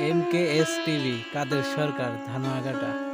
M K S TV Kader Sarkar Dhanuaghata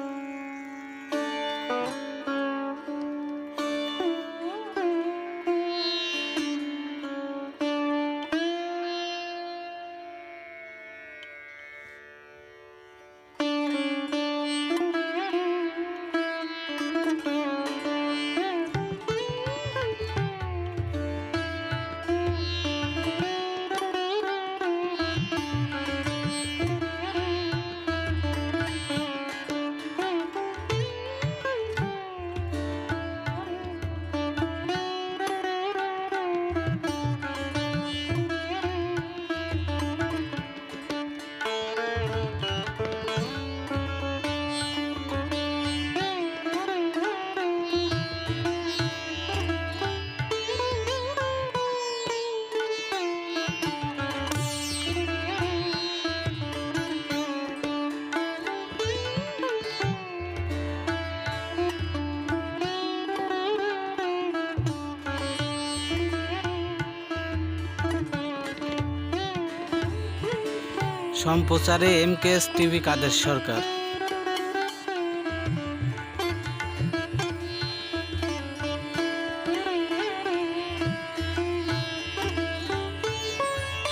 সম্প্রচারে M K S TV Kader Sarkar?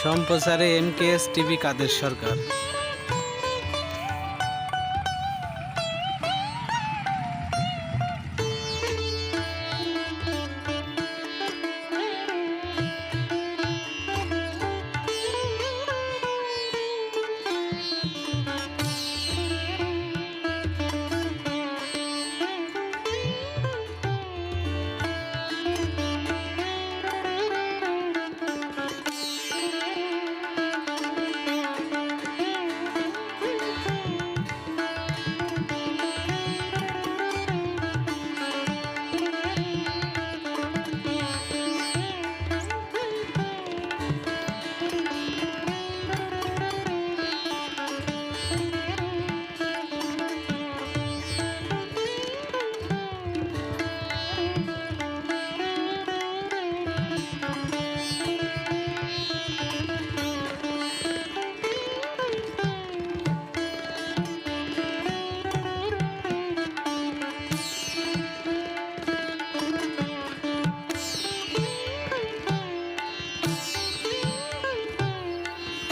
সম্প্রচারে M K S TV Kader Sarkar?